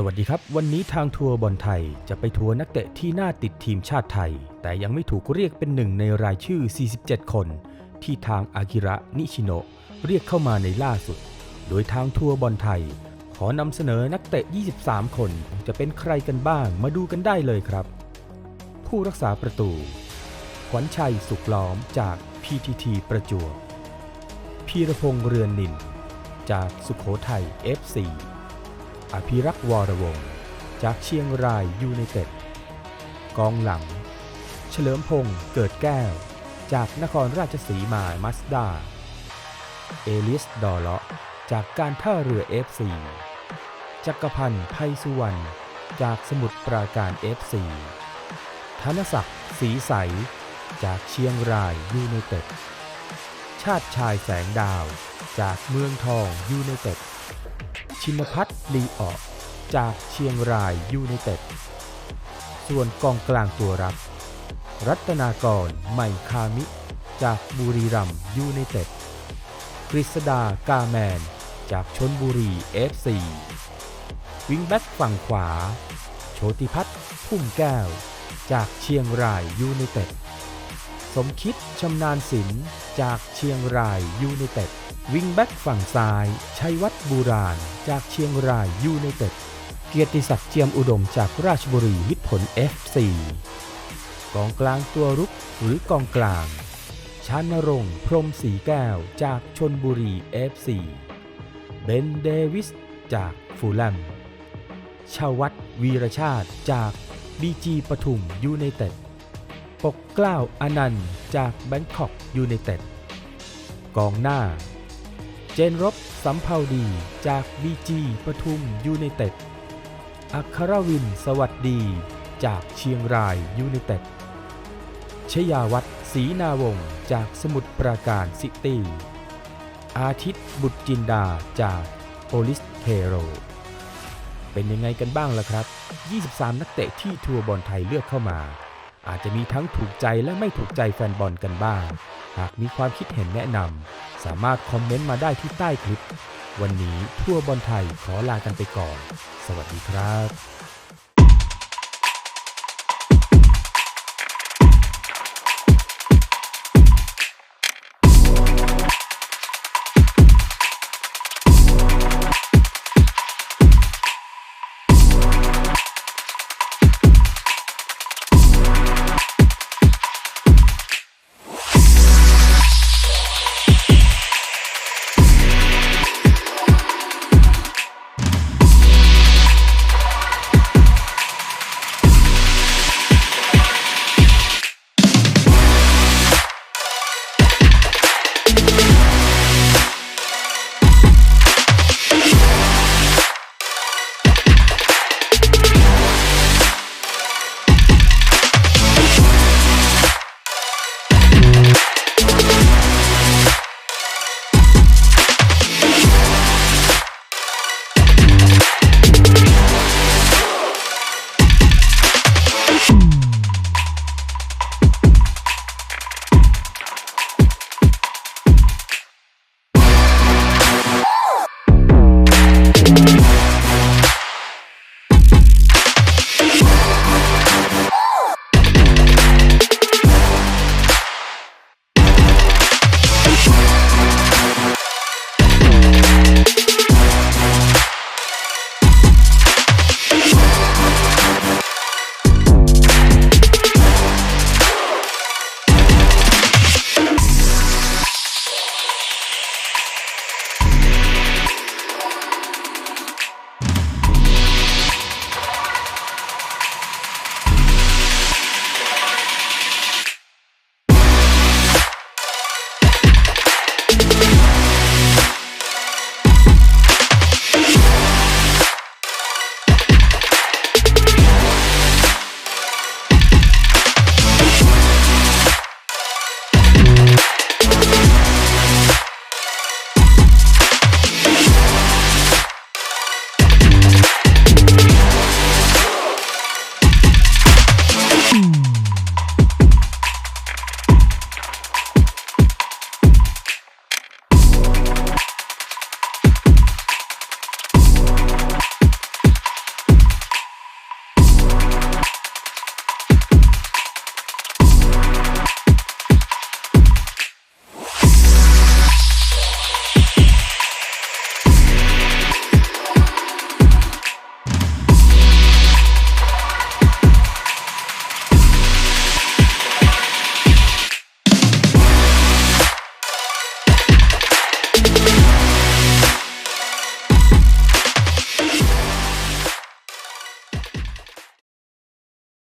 สวัสดีครับ วันนี้ทางทัวร์บอลไทยจะไปทัวร์นักเตะที่น่าติดทีมชาติไทย แต่ยังไม่ถูกเรียกเป็นหนึ่งในรายชื่อ 47 คน ที่ทางอากิระนิชิโนะเรียกเข้ามาในล่าสุด โดยทางทัวร์บอลไทย ขอนำเสนอนักเตะ 23 คน จะเป็นใครกันบ้างมาดูกันได้เลยครับ ผู้รักษาประตู ขวัญชัยสุขล้อมจาก PTT ประจวบพีรพงษ์เรือนนิน จากสุขโขทัย FC อภิรักษ์วรวงศ์จากเชียงรายยูไนเต็ด กองหลัง เฉลิมพงศ์เกิดแก้ว จากนครราชสีมามัสดา เอลิสดอเลาะจากการท่าเรือ FC จักรพันธ์ไพสุวรรณจากสมุทรปราการ FC ธนศักดิ์ศรีใส จากเชียงรายยูไนเต็ด ชาติชายแสงดาว จากเมืองทองยูไนเต็ด ชินพัฒน์ลีออกจากเชียงรายยูไนเต็ด ส่วนกองกลางตัวรับ รัตนากรใหม่คามิ จากบุรีรัมยูไนเต็ด กฤษดากาแมน จากชนบุรี FC วิงแบ็กฝั่งขวา โชติพัฒน์พุ่มแก้ว จากเชียงรายยูไนเต็ด สมคิดชำนาญศิลป์จากเชียงรายยูไนเต็ด วิงแบ็กฝั่งซ้าย ชัยวัฒน์บูราณ จากเชียงรายยูไนเต็ด เกียรติศักดิ์เจียมอุดมจากราชบุรีมิตรผล FC กองกลางตัวรุกหรือกองกลาง ชานรงค์พรมสีแก้วจากชนบุรี FC เบนเดวิสจากฟูลแลมชาวัตวีรชาติจากบีจีปทุมยูไนเต็ด ปกเกล้าวอนันต์จากแบงคอกยูไนเต็ด กองหน้า จนรบสัมภาดีจากบีจีปทุมยูไนเต็ด อัครวินสวัสดีจากเชียงรายยูไนเต็ด ชยาวัฒน์ศรีนาวงศ์จากสมุทรปราการซิตี้ อาทิตย์บุตรจินดาจากโอลิสเทโร เป็นยังไงกันบ้างล่ะครับ 23 นักเตะที่ทัวร์บอลไทยเลือกเข้ามา อาจจะมีทั้งถูกใจและไม่ถูกใจแฟนบอลกันบ้าง หากมีความคิดเห็นแนะนำสามารถคอมเมนต์มาได้ที่ใต้คลิป วันนี้ทั่วบอลไทยขอลากันไปก่อน สวัสดีครับ